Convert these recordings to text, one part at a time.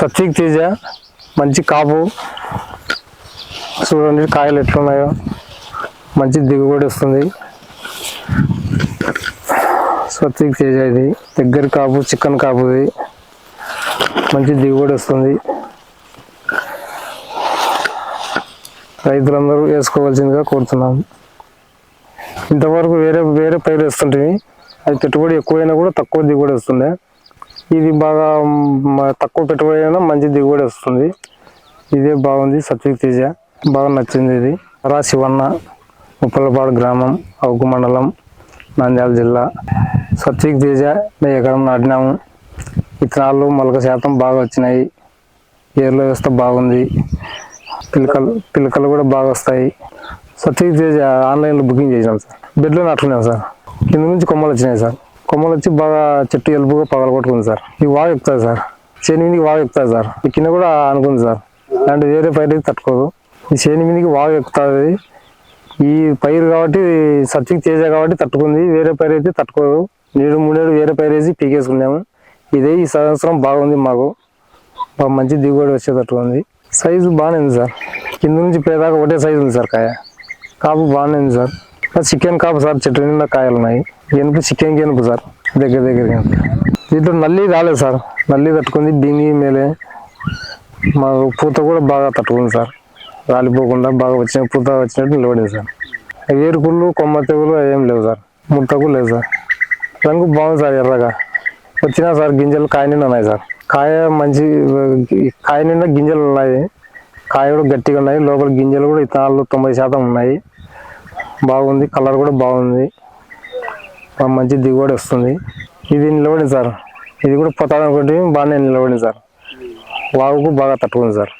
సత్విక్ తేజ మంచి కాపు. చూడండి కాయలు ఎట్లున్నాయో. మంచి దిగుబడి వస్తుంది. సత్విక్ తేజ ఇది. దగ్గర కాపు చికెన్ కాపు ఇది మంచి దిగుబడి వస్తుంది. రైతులందరూ వేసుకోవాల్సిందిగా కోరుతున్నాం. ఇంతవరకు వేరే వేరే పైరు వేస్తుంటే అది పెట్టుబడి ఎక్కువైనా కూడా తక్కువ దిగుబడి వస్తుండే. ఇది బాగా తక్కువ పెట్టుబడి అయినా మంచి దిగుబడి వస్తుంది. ఇదే బాగుంది సత్విక్ తేజ. బాగా నచ్చింది ఇది. రా శివన్న ఉప్పలపాడు గ్రామం అవుకు మండలం నంద్యాల జిల్లా. సత్విక్ తేజ మేము ఎకరం నాటినాము. విత్తనాలు మొలక శాతం బాగా వచ్చినాయి. ఏర్ల వ్యవస్థ బాగుంది. పిలకలు పిలకలు కూడా బాగా వస్తాయి. సత్విక్ తేజ ఆన్లైన్లో బుకింగ్ చేసినాం సార్. బెడ్లో నాటుకున్నాం సార్. కింద నుంచి కొమ్మలు వచ్చినాయి సార్. కొమ్మలు వచ్చి బాగా చెట్టు ఎలుపుగా పగల కొట్టుకుంది సార్. ఇవి బాగా ఎక్కుతుంది సార్. చేని మీదకి బాగా ఎక్కుతుంది సార్. ఈ కింద కూడా అనుకుంది సార్. అంటే వేరే పైరు అయితే తట్టుకోదు. ఈ చేని మీదకి బాగా ఎక్కుతుంది. ఈ పైరు కాబట్టి సత్విక్ చేసా కాబట్టి తట్టుకుంది. వేరే పైరు అయితే తట్టుకోదు. నేడు మూడేడు వేరే పైరు వేసి పీకేసుకున్నాము. ఇదే ఈ సంవత్సరం బాగుంది మాకు. బాగా మంచి దిగుబడి వచ్చేటట్టు ఉంది. సైజు బాగానే ఉంది సార్. కింద నుంచి పేదాకా ఒకటే సైజు ఉంది సార్ కాయ. కాపు బాగానే ఉంది సార్. చికెన్ కాపు సార్ చెట్టు నిండా కాయలు ఉన్నాయి ఎనుపు చికెన్ ఎనుపు సార్? దగ్గర దగ్గర ఎనుపు. దీంట్లో నల్లి రాలేదు సార్. నల్లి తట్టుకుంది బింగి మేలే. మా పూత కూడా బాగా తట్టుకుంది సార్. రాలిపోకుండా బాగా వచ్చిన పూత వచ్చినట్టు నిలబడింది సార్. ఏరుకుళ్ళు కొమ్మ తెగులు ఏం లేవు సార్. ముట్టకు లేవు సార్. రంగు బాగుంది సార్ ఎర్రగా. వచ్చినా సార్ గింజలు కాయ నిండా ఉన్నాయి సార్. కాయ మంచి కాయ నిండా గింజలు ఉన్నాయి. కాయ కూడా గట్టిగా ఉన్నాయి. లోపల గింజలు కూడా ఇతనాలు తొంభై శాతం ఉన్నాయి. బాగుంది కలర్ కూడా బాగుంది. మంచి దిగుబడి వస్తుంది. ఇది నిలబడింది సార్. ఇది కూడా పొతాడు అనుకుంటే బాగానే నిలబడింది సార్. వాగుకు బాగా తట్టుకుంది సార్.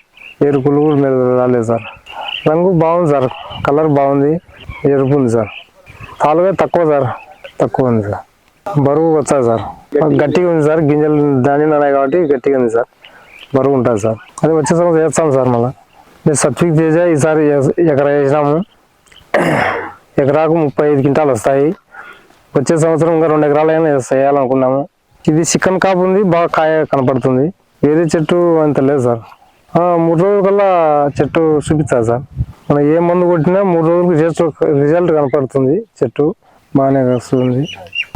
ఎరుపులు కూడా మీద రాలేదు సార్. రంగు బాగుంది సార్. కలర్ బాగుంది. ఎరుపు ఉంది సార్. తాలుగా తక్కువ సార్. తక్కువ ఉంది సార్. బరువు వచ్చారు సార్. గట్టిగా ఉంది సార్. గింజలు దాని ఉన్నాయి కాబట్టి గట్టిగా ఉంది సార్. బరువు ఉంటుంది సార్. అది వచ్చే సంవత్సరం వేస్తాం సార్ మళ్ళీ. మేము సర్టిఫికేట్ తేజ ఈసారి ఎకరా వేసినాము. ఎకరాకు ముప్పై ఐదు క్వింటాలు వస్తాయి. వచ్చే సంవత్సరం ఇంకా రెండు ఎకరాలైనా వేస్- వేయాలనుకున్నాము. ఇది చికెన్ కాపు ఉంది బాగా కాయ కనపడుతుంది. వేరే చెట్టు అంత లేదు సార్. మూడు రోజుల కల్లా చెట్టు చూపిస్తారు సార్. మనం ఏ మందు కొట్టినా మూడు రోజులకు రిజల్ట్ రిజల్ట్ కనపడుతుంది చెట్టు. బాగానే వస్తుంది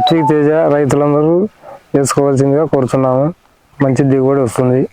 శ్రీ తేజ రైతులందరూ వేసుకోవాల్సిందిగా కోరుతున్నాము. మంచి దిగుబడి వస్తుంది.